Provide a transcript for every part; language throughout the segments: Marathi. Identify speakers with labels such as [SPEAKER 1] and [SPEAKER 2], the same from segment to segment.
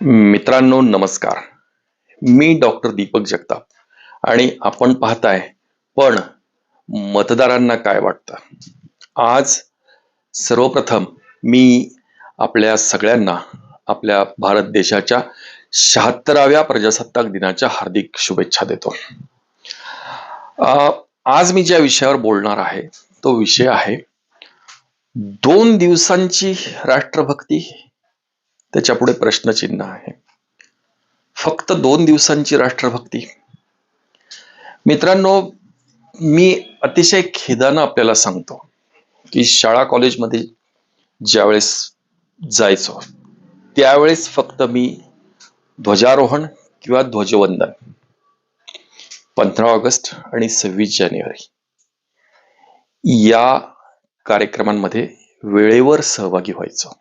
[SPEAKER 1] मित्रांनो नमस्कार. मी डॉक्टर दीपक जगताप आणि आपण पाहताय पण मतदारांना काय वाटतं? आज सर्वप्रथम मी आपल्या सगळ्यांना आपल्या भारत देशाच्या शहात्तराव्या प्रजासत्ताक दिनाच्या हार्दिक शुभेच्छा देतो. आज मी ज्या विषयावर बोलणार आहे तो विषय आहे दोन दिवसांची राष्ट्रभक्ती त्याच्यापुढे प्रश्नचिन्ह आहे. फक्त दोन दिवसांची राष्ट्रभक्ती. मित्रांनो मी अतिशय खेदानं आपल्याला सांगतो की शाळा कॉलेजमध्ये ज्यावेळेस जायचो त्यावेळेस फक्त मी ध्वजारोहण किंवा ध्वजवंदन पंधरा ऑगस्ट आणि सव्वीस जानेवारी या कार्यक्रमांमध्ये वेळेवर सहभागी व्हायचो.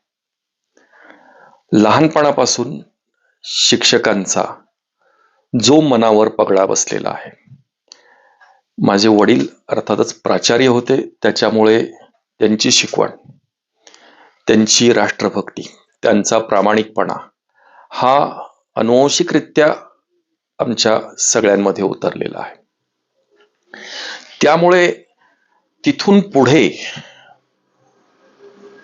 [SPEAKER 1] लहानपणापासून शिक्षकांचा जो मनावर पगडा बसलेला आहे. माझे वडील अर्थातच प्राचार्य होते त्याच्यामुळे त्यांची शिकवण त्यांची राष्ट्रभक्ती त्यांचा प्रामाणिकपणा हा अनुवंशिकरित्या आमच्या सगळ्यांमध्ये उतरलेला आहे. त्यामुळे तिथून पुढे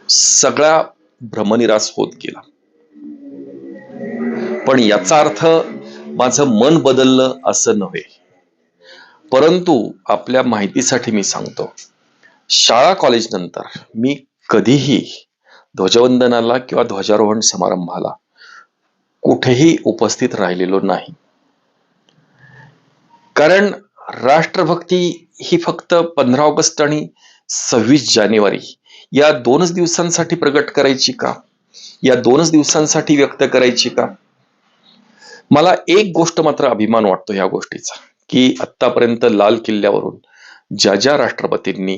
[SPEAKER 1] सगळा भ्रमनिरास होत गेला. पण याचा अर्थ माझं मन बदललं असं नव्हे. परंतु आपल्या माहितीसाठी मी सांगतो शाळा कॉलेज नंतर मी कधीही ध्वजवंदनाला किंवा ध्वजारोहण समारंभाला कुठेही उपस्थित राहिलेलो नाही. कारण राष्ट्रभक्ती ही फक्त पंधरा ऑगस्ट आणि सव्वीस जानेवारी या दोनच दिवसांसाठी प्रगट करायची का? या दोनच दिवसांसाठी व्यक्त करायची का? मला एक गोष्ट मात्र अभिमान वाटतो ह्या गोष्टीचा की आतापर्यंत लाल किल्ल्यावरून ज्या ज्या राष्ट्रपतींनी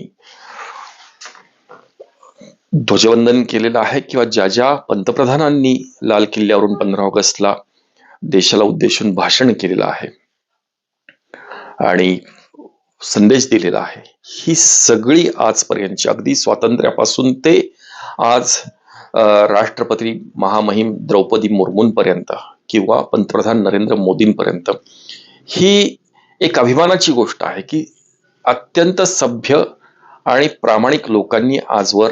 [SPEAKER 1] ध्वजवंदन केलेलं आहे किंवा ज्या ज्या पंतप्रधानांनी लाल किल्ल्यावरून पंधरा ऑगस्टला देशाला उद्देशून भाषण केलेलं आहे आणि संदेश दिलेला आहे ही सगळी आजपर्यंतची अगदी स्वातंत्र्यापासून ते आज राष्ट्रपती महामहिम द्रौपदी मुर्मूंपर्यंत किंवा पंतप्रधान नरेंद्र मोदींपर्यंत. ही एक अभिमानाची गोष्ट आहे की अत्यंत सभ्य आणि प्रामाणिक लोकांनी आजवर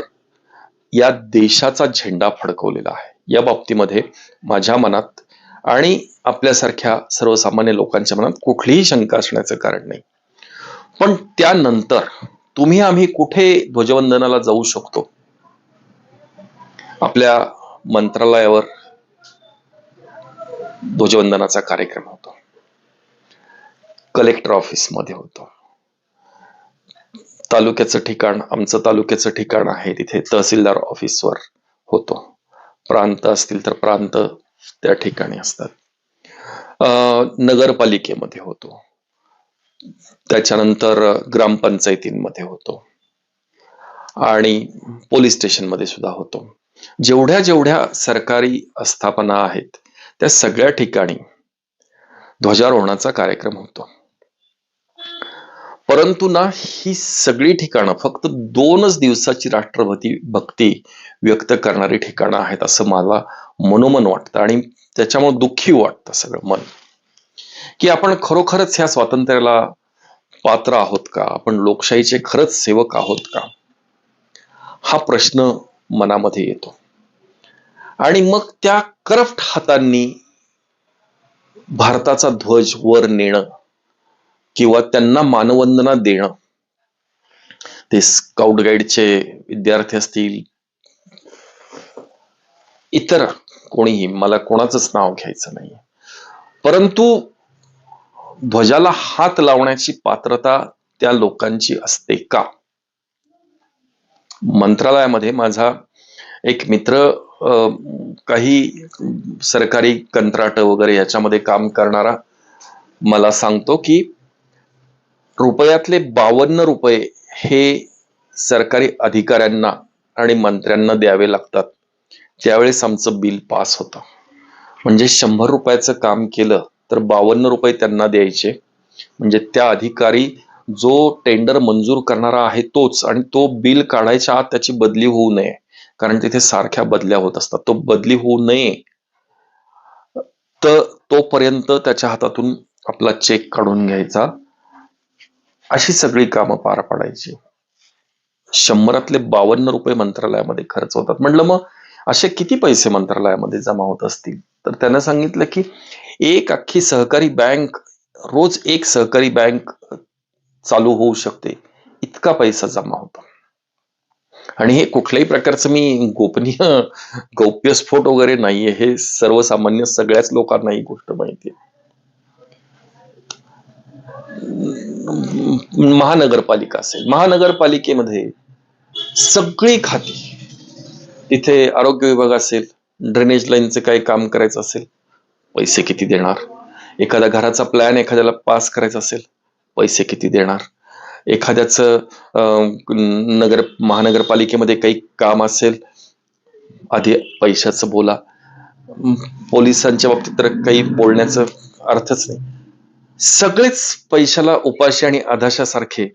[SPEAKER 1] या देशाचा झेंडा फडकवलेला आहे. या बाबतीमध्ये माझ्या मनात आणि आपल्यासारख्या सर्वसामान्य लोकांच्या मनात कुठलीही शंका असण्याचं कारण नाही. पण त्यानंतर तुम्ही आम्ही कुठे ध्वजवंदनाला जाऊ शकतो? आपल्या मंत्रालयावर ध्वजवंदनाचा कार्यक्रम होतो. कलेक्टर ऑफिसमध्ये होतो. तालुक्याचं ठिकाण आमचं तालुक्याचं ठिकाण आहे. तिथे तहसीलदार ऑफिसवर होतो. प्रांत असतील तर प्रांत त्या ठिकाणी असतात. नगरपालिकेमध्ये होतो. त्याच्यानंतर ग्रामपंचायतींमध्ये होतो. आणि पोलीस स्टेशनमध्ये सुद्धा होतो. जेवढ्या जेवढ्या सरकारी आस्थापना आहेत त्या सगळ्या ठिकाणी ध्वजारोहणाचा कार्यक्रम होतो. परंतु ना ही सगळी ठिकाणं फक्त दोनच दिवसाची राष्ट्रपती भक्ती व्यक्त करणारी ठिकाणं आहेत असं मला मनोमन वाटतं आणि त्याच्यामुळे दुःखी वाटतं सगळं मन. की आपण खरोखरच ह्या स्वातंत्र्याला पात्र आहोत का? आपण लोकशाहीचे खरंच सेवक आहोत का? हा प्रश्न मनामध्ये येतो. आणि मग त्या करप्ट हातांनी भारताचा ध्वज वर नेणं किंवा त्यांना मानवंदना देणं. ते स्काउट गाईडचे विद्यार्थी असतील इतर कोणीही मला कोणाचंच नाव घ्यायचं नाही परंतु ध्वजाला हात लावण्याची पात्रता त्या लोकांची असते का? मंत्रालयामध्ये माझा एक मित्र काही सरकारी कंत्राट वगैरे याच्यामध्ये काम करणारा मला सांगतो की रुपयातले बावन्न रुपये हे सरकारी अधिकाऱ्यांना आणि मंत्र्यांना द्यावे लागतात. त्यावेळेस आमचं बिल पास होतं. म्हणजे शंभर रुपयाचं काम केलं तर बावन्न रुपये त्यांना द्यायचे. म्हणजे त्या अधिकारी जो टेंडर मंजूर करणारा आहे तोच आणि तो बिल काढायच्या आत त्याची बदली होऊ नये. कारण तिथे सारख्या बदल्या होत असतात. तो बदली होऊ नये. तर तोपर्यंत त्याच्या हातातून आपला चेक काढून घ्यायचा. अशी सगळी कामं पार पाडायची. शंभरातले बावन्न रुपये मंत्रालयामध्ये खर्च होतात. म्हटलं मग असे किती पैसे मंत्रालयामध्ये जमा होत असतील? तर त्यानं सांगितलं की एक अख्खी सहकारी बँक रोज एक सहकारी बँक चालू होऊ शकते. इतका पैसा जमा होता. आणि हे कुठल्याही प्रकारचं मी गोपनीय गौप्यस्फोट वगैरे नाहीये. हे सर्वसामान्य सगळ्याच लोकांना ही गोष्ट माहिती आहे महानगरपालिका असेल. महानगरपालिकेमध्ये सगळी खाती. तिथे आरोग्य विभाग असेल ड्रेनेज लाईनचं काही काम करायचं असेल पैसे किती देणार? एखाद्या घराचा प्लॅन एखाद्याला पास करायचा असेल पैसे किती देणार? एखाद्याचं अं, नगर महानगरपालिकेमध्ये काही काम असेल आधी पैशाचं बोला. पोलिसांच्या बाबतीत तर काही बोलण्याचं अर्थच नाही. सगळेच पैशाला उपाशी आणि आधाशासारखे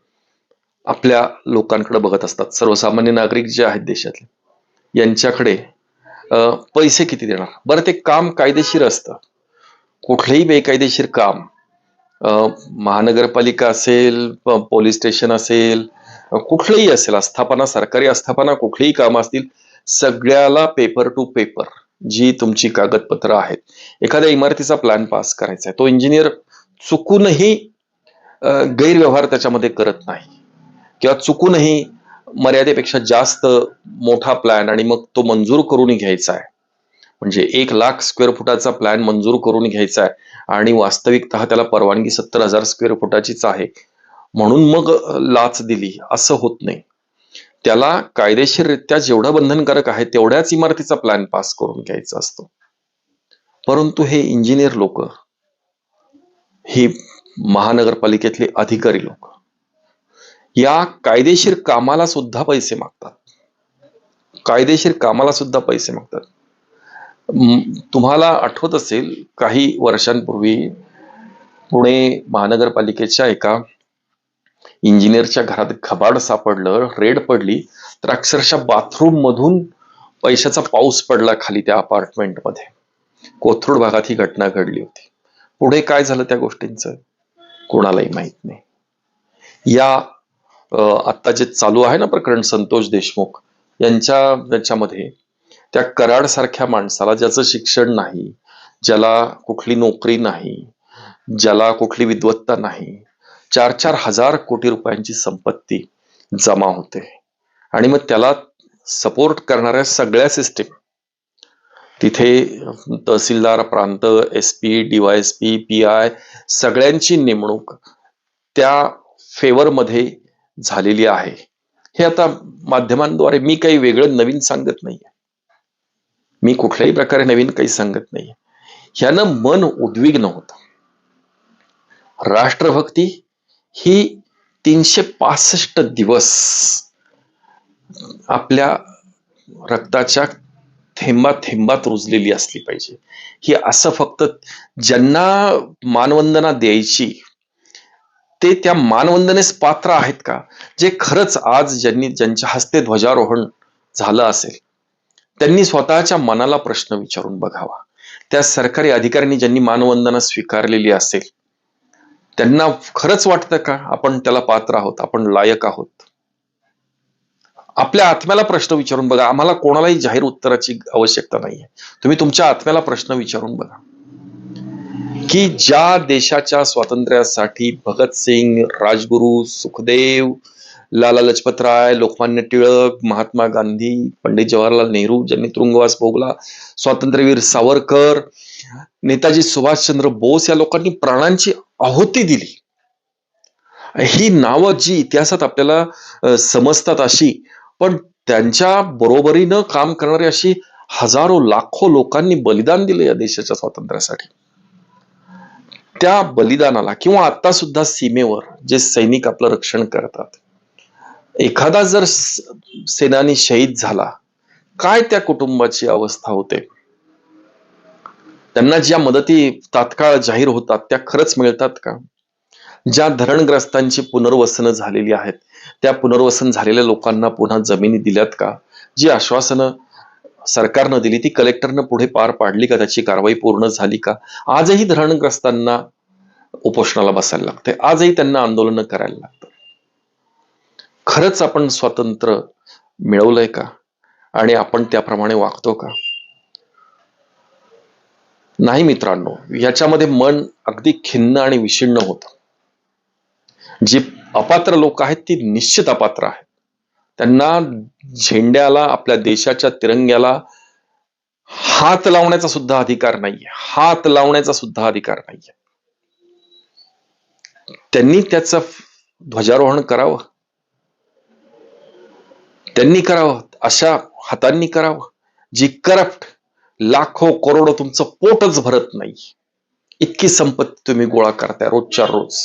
[SPEAKER 1] आपल्या लोकांकडे बघत असतात. सर्वसामान्य नागरिक जे आहेत देशातले यांच्याकडे पैसे किती देणार? बरं ते काम कायदेशीर असतं. कुठलंही बेकायदेशीर काम महानगरपालिका असेल पोलीस स्टेशन असेल कुठलंही असेल आस्थापना सरकारी आस्थापना कुठलीही काम असतील सगळ्याला पेपर टू पेपर जी तुमची कागदपत्र आहेत. एखाद्या इमारतीचा प्लॅन पास करायचा आहे. तो इंजिनियर चुकूनही गैरव्यवहार त्याच्यामध्ये करत नाही. किंवा चुकूनही मर्यादेपेक्षा जास्त मोठा प्लॅन आणि मग तो मंजूर करून घ्यायचा आहे. म्हणजे एक लाख स्क्वेअर फुटाचा प्लॅन मंजूर करून घ्यायचा आहे. आणि वास्तविकत त्याला परवानगी सत्तर हजार स्क्वेअर फुटाचीच आहे. म्हणून मग लाच दिली. असं होत नाही. त्याला कायदेशीररित्या जेवढं बंधनकारक आहे तेवढ्याच इमारतीचा प्लॅन पास करून घ्यायचा असतो. परंतु हे इंजिनियर लोक ही महानगरपालिकेतले अधिकारी लोक या कायदेशीर कामाला सुद्धा पैसे मागतात. कायदेशीर कामाला सुद्धा पैसे मागतात. तुम्हाला आठवत असेल काही वर्षांपूर्वी पुणे महानगरपालिकेच्या एका इंजिनियरच्या घरात खबाड सापडलं रेड पडली तर अक्षरशः बाथरूम मधून पैशाचा पाऊस पडला खाली त्या अपार्टमेंटमध्ये कोथरूड भागात ही घटना घडली होती. पुढे काय झालं त्या गोष्टींचं? कोणालाही माहीत नाही. या आता जे चालू आहे ना प्रकरण संतोष देशमुख यांच्या याच्यामध्ये त्या कराड सारख्या माणसाला ज्याचं शिक्षण नाही ज्याला कुठली नोकरी नाही ज्याला कुठली विद्वत्ता नाही चार चार हजार कोटी रुपयांची संपत्ती जमा होते. आणि मग त्याला सपोर्ट करणाऱ्या सगळ्या सिस्टीम तिथे तहसीलदार प्रांत S P DYSP P I सगळ्यांची नेमणूक त्या फेवरमध्ये झालेली आहे. हे आता माध्यमांद्वारे मी काही वेगळं नवीन सांगत नाहीये. मी कुठल्याही प्रकारे नवीन काही सांगत नाही ह्यानं मन उद्विग्न होत. राष्ट्रभक्ती ही तीनशे पासष्ट दिवस आपल्या रक्ताच्या थेंबा थेंबात रुजलेली असली पाहिजे. ही असं फक्त ज्यांना मानवंदना द्यायची ते त्या मानवंदनेस पात्र आहेत का? जे खरंच आज ज्यांनी ज्यांच्या हस्ते ध्वजारोहण झालं असेल त्यांनी स्वतःच्या मनाला प्रश्न विचारून बघावा. त्या सरकारी अधिकाऱ्यांनी ज्यांनी मानवंदना स्वीकारलेली असेल त्यांना खरंच वाटतं का आपण त्याला पात्र आहोत आपण लायक आहोत? आपल्या आत्म्याला प्रश्न विचारून बघा. आम्हाला कोणालाही जाहीर उत्तराची आवश्यकता नाहीये. तुम्ही तुमच्या आत्म्याला प्रश्न विचारून बघा. की ज्या देशाच्या स्वातंत्र्यासाठी भगतसिंग राजगुरू सुखदेव लाला लजपतराय लोकमान्य टिळक महात्मा गांधी पंडित जवाहरलाल नेहरू ज्यांनी तुरुंगवास भोगला स्वातंत्र्यवीर सावरकर नेताजी सुभाषचंद्र बोस या लोकांनी प्राणांची आहुती दिली. ही नावं जी इतिहासात आपल्याला समजतात अशी पण त्यांच्या बरोबरीनं काम करणारी अशी हजारो लाखो लोकांनी बलिदान दिलं या देशाच्या स्वातंत्र्यासाठी. त्या बलिदानाला किंवा आता सुद्धा सीमेवर जे सैनिक आपलं रक्षण करतात एखादा जर सेनानी शहीद झाला काय त्या कुटुंबाची अवस्था होते? त्यांना ज्या मदती तात्काळ जाहीर होतात त्या खरंच मिळतात का? ज्या धरणग्रस्तांची पुनर्वसन झालेली आहेत त्या पुनर्वसन झालेल्या लोकांना पुन्हा जमिनी दिल्यात का? जी आश्वासनं सरकारनं दिली ती कलेक्टरनं पुढे पार पाडली का? त्याची कारवाई पूर्ण झाली का? आजही धरणग्रस्तांना उपोषणाला बसायला लागते. आजही त्यांना आंदोलनं करायला लागते. खरंच आपण स्वातंत्र्य मिळवलंय का? आणि आपण त्याप्रमाणे वागतो का? नाही मित्रांनो याच्यामध्ये मन अगदी खिन्न आणि विषिन्न होत. जी अपात्र लोक आहेत ती निश्चित अपात्र आहेत. त्यांना झेंड्याला आपल्या देशाच्या तिरंग्याला हात लावण्याचा सुद्धा अधिकार नाहीये. हात लावण्याचा सुद्धा अधिकार नाहीये. त्यांनी त्याचं ध्वजारोहण करावं. त्यांनी करावं अशा हातांनी करावं जी करप्ट लाखो करोडो तुमचं पोटच भरत नाही. इतकी संपत्ती तुम्ही गोळा करताय रोजच्या रोज.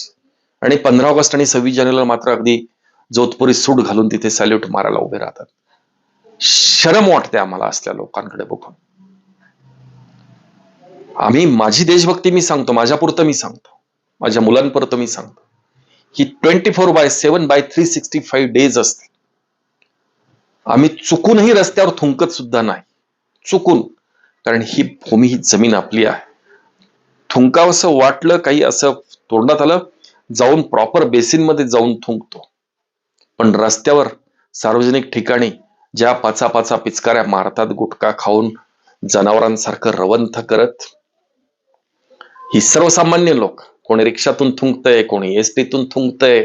[SPEAKER 1] आणि पंधरा ऑगस्ट आणि सव्वीस जानेवारीला मात्र अगदी जोधपुरी सूट घालून तिथे सॅल्यूट मारायला उभे राहतात. शरम वाटते आम्हाला असल्या लोकांकडे बघून. आम्ही माझी देशभक्ती मी सांगतो माझ्यापुरतं मी सांगतो माझ्या मुलांपुरतं मी सांगतो. ही twenty four by seven by three sixty five days असते आम्ही चुकूनही रस्त्यावर थुंकत सुद्धा नाही. चुकून. कारण ही भूमी ही जमीन आपली आहे. थुंकावंसं वाटलं काही असं तोंडात आलं जाऊन प्रॉपर बेसिनमध्ये जाऊन थुंकतो. पण रस्त्यावर सार्वजनिक ठिकाणी ज्या पाचा पाचा पिचकाऱ्या मारतात गुटखा खाऊन जनावरांसारखं रवंथ करत ही सर्वसामान्य लोक कोणी रिक्षातून थुंकतय कोणी एसटीतून थुंकतय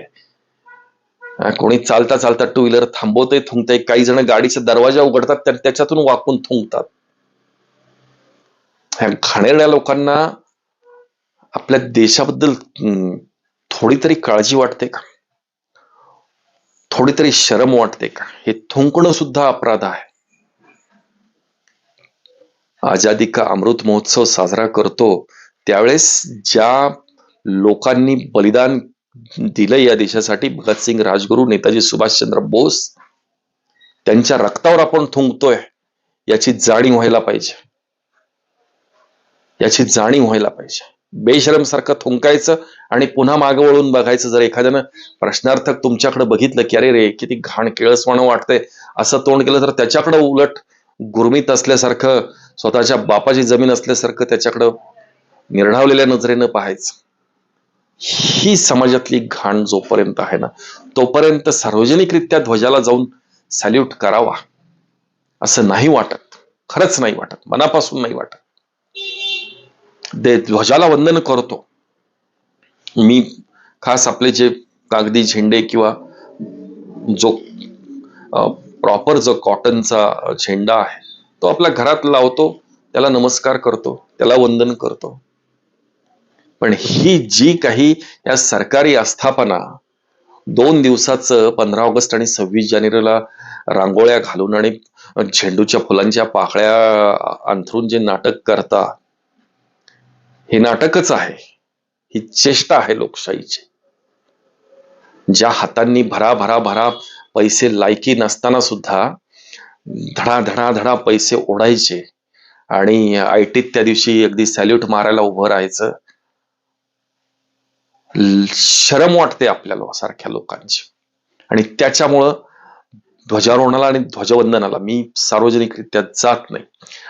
[SPEAKER 1] कोणी चालता चालता टू व्हीलर थांबवतय थुंकतय काही जण गाडीचा दरवाजा उघडतात तर त्याच्यातून वाकून थुंकतात. ह्या घाणेरड्या लोकांना आपल्या देशाबद्दल थोडी तरी काळजी वाटते का? थोडी तरी शरम वाटते का? हे थुंकणं सुद्धा अपराध आहे. आजादी का अमृत महोत्सव साजरा करतो त्यावेळेस ज्या लोकांनी बलिदान दिलं या देशासाठी. भगतसिंग राजगुरू नेताजी सुभाषचंद्र बोस त्यांच्या रक्तावर आपण थुंकतोय याची जाणीव व्हायला पाहिजे. याची जाणीव व्हायला पाहिजे. बेशरम सारखं थुंकायचं आणि पुन्हा मागे वळून बघायचं. जर एखाद्यानं प्रश्नार्थक तुमच्याकडे बघितलं की अरे रे किती घाण केळसवाणं वाटतंय. असं तोंड केलं तर त्याच्याकडे उलट गुरमीत असल्यासारखं स्वतःच्या बापाची जमीन असल्यासारखं त्याच्याकडं निर्ढावलेल्या नजरेनं पाहायचं. ही समाजातली घाण जोपर्यंत आहे ना तोपर्यंत सार्वजनिकरित्या ध्वजाला जाऊन सॅल्यूट करावा असं नाही वाटत. खरंच नाही वाटत. मनापासून नाही वाटत. दे ध्वजाला वंदन करतो. मी खास आपले जे कागदी झेंडे किंवा जो प्रॉपर जो कॉटनचा झेंडा आहे तो आपल्या घरात लावतो त्याला नमस्कार करतो त्याला वंदन करतो. पण ही जी काही या सरकारी आस्थापना दोन दिवसाचं पंधरा ऑगस्ट आणि सव्वीस जानेवारीला रांगोळ्या घालून आणि झेंडूच्या फुलांच्या पाकळ्या अंथरून जे नाटक करता हे नाटकच आहे. ही चेष्टा आहे लोकशाहीची. ज्या हातांनी भरा भरा भरा पैसे लायकी नसताना सुद्धा धडा धडा धडा पैसे ओढायचे आणि आयटीत त्या दिवशी अगदी सॅल्यूट मारायला उभं राहायचं शरम वाटते आपल्याला सारख्या लोकांची. आणि त्याच्यामुळं ध्वजारोहणाला आणि ध्वजवंदनाला मी सार्वजनिकरित्या जात नाही.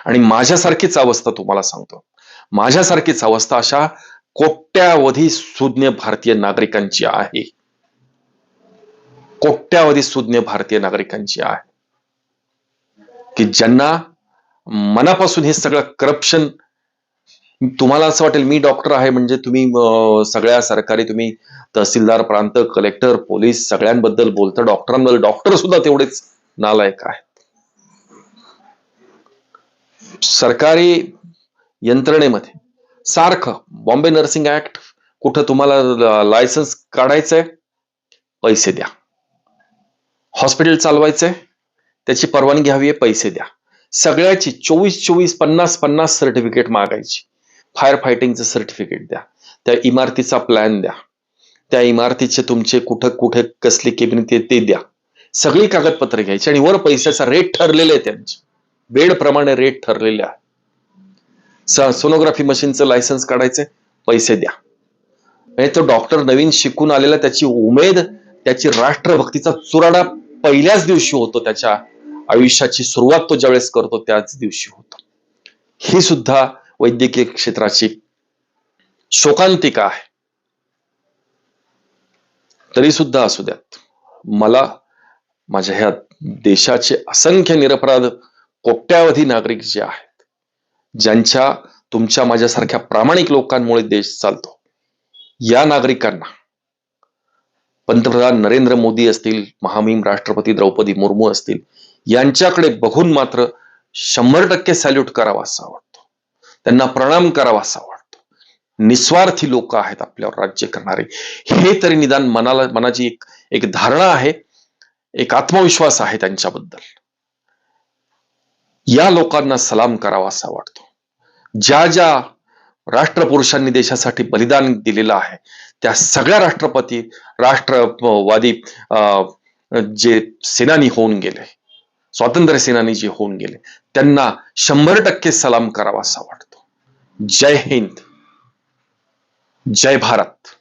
[SPEAKER 1] आणि माझ्यासारखीच अवस्था तुम्हाला सांगतो. माझ्यासारखीच अवस्था अशा कोट्यावधी सुज्ञ भारतीय नागरिकांची आहे. कोट्यावधी सुज्ञ भारतीय नागरिकांची आहे. की ज्यांना मनापासून हे सगळं करप्शन तुम्हाला असं वाटेल मी डॉक्टर आहे म्हणजे तुम्ही सगळ्या सरकारी तुम्ही तहसीलदार प्रांत कलेक्टर पोलीस सगळ्यांबद्दल बोलता डॉक्टरांबद्दल डॉक्टर सुद्धा तेवढेच नालायक आहेत सरकारी यंत्रणेमध्ये सारखं बॉम्बे नर्सिंग ऍक्ट कुठं तुम्हाला लायसन्स काढायचंय पैसे द्या. हॉस्पिटल चालवायचंय त्याची परवानगी हवी आहे पैसे द्या. सगळ्याची चोवीस चोवीस पन्नास पन्नास सर्टिफिकेट मागायची. फायर फायटिंगचं सर्टिफिकेट द्या. त्या इमारतीचा प्लॅन द्या. त्या इमारतीचे तुमचे कुठं कुठे कसली केबिन ते ते द्या. सगळी कागदपत्र घ्यायची आणि वर पैशाचा रेट ठरलेले आहे त्यांचे. बेड प्रमाणे रेट ठरलेले आहे सोनोग्राफी मशीनचं लायसन्स काढायचंय पैसे द्या. म्हणजे तो डॉक्टर नवीन शिकून आलेला त्याची उमेद त्याची राष्ट्रभक्तीचा चुराडा पहिल्याच दिवशी होतो त्याच्या आयुष्याची सुरुवात तो ज्यावेळेस करतो त्याच दिवशी होतो. ही सुद्धा वैद्यकीय क्षेत्राची शोकांतिका आहे. तरी सुद्धा असू द्यात. मला माझ्या ह्या देशाचे असंख्य निरपराध कोट्यावधी नागरिक जे आहेत ज्यांच्या तुमच्या माझ्यासारख्या प्रामाणिक लोकांमुळे देश चालतो या नागरिकांना पंतप्रधान नरेंद्र मोदी असतील महामहिम राष्ट्रपती द्रौपदी मुर्मू असतील यांच्याकडे बघून मात्र शंभर टक्के सॅल्यूट करावा असा वाटतो. त्यांना प्रणाम करावा असा वाटतो. निस्वार्थी लोक आहेत आपल्यावर राज्य करणारे. हे तरी निदान मनाला मनाची एक एक धारणा आहे. एक आत्मविश्वास आहे त्यांच्याबद्दल. या लोकांना सलाम करावा असा वाटतो. ज्या ज्या राष्ट्रपुरुषांनी देशासाठी बलिदान दिलेलं आहे त्या सगळ्या राष्ट्रपती राष्ट्रवादी अं, जे सेनानी होऊन गेले स्वातंत्र्य सेनानी जे होऊन गेले त्यांना शंभर टक्के सलाम करावा असा वाटतो. जय हिंद जय भारत.